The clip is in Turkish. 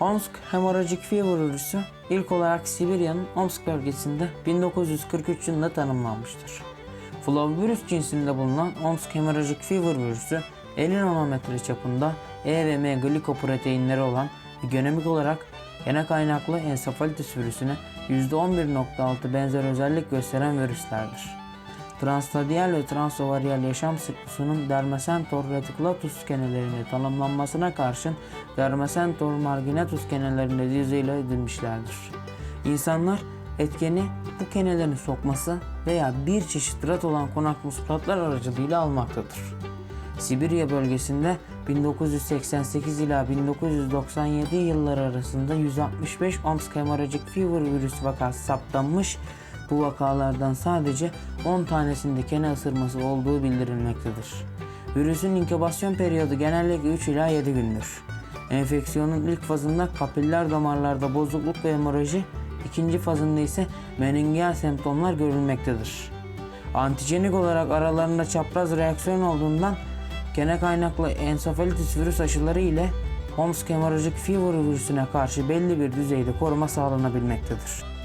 Omsk hemorajik fever virüsü ilk olarak Sibirya'nın Omsk bölgesinde 1943 yılında tanımlanmıştır. Flavivirüs cinsinde bulunan Omsk hemorajik fever virüsü 50 nanometre çapında E ve M glikoproteinleri olan genomik olarak gene kaynaklı ensefalitis virüsüne %11.6 benzer özellik gösteren virüslerdir. Transtadiyal ve transovaryal yaşam siklusunun Dermacentor reticulatus kenelerinde tanımlanmasına karşın Dermacentor marginatus kenelerinde izole edilmişlerdir. İnsanlar etkeni bu kenelerin sokması veya bir çeşit rat olan konak muskatlar aracılığıyla almaktadır. Sibirya bölgesinde 1988 ila 1997 yılları arasında 165 Omsk hemorrhagic fever virüs vakası saptanmış. Bu vakalardan sadece 10 tanesinde kene ısırması olduğu bildirilmektedir. Virüsün inkübasyon periyodu genellikle 3 ila 7 gündür. Enfeksiyonun ilk fazında kapiller damarlarda bozukluk ve hemorraji, ikinci fazında ise meningel semptomlar görülmektedir. Antijenik olarak aralarında çapraz reaksiyon olduğundan gene kaynaklı ensefalitis virüs aşıları ile Omsk hemorrhagic fever virüsüne karşı belli bir düzeyde koruma sağlanabilmektedir.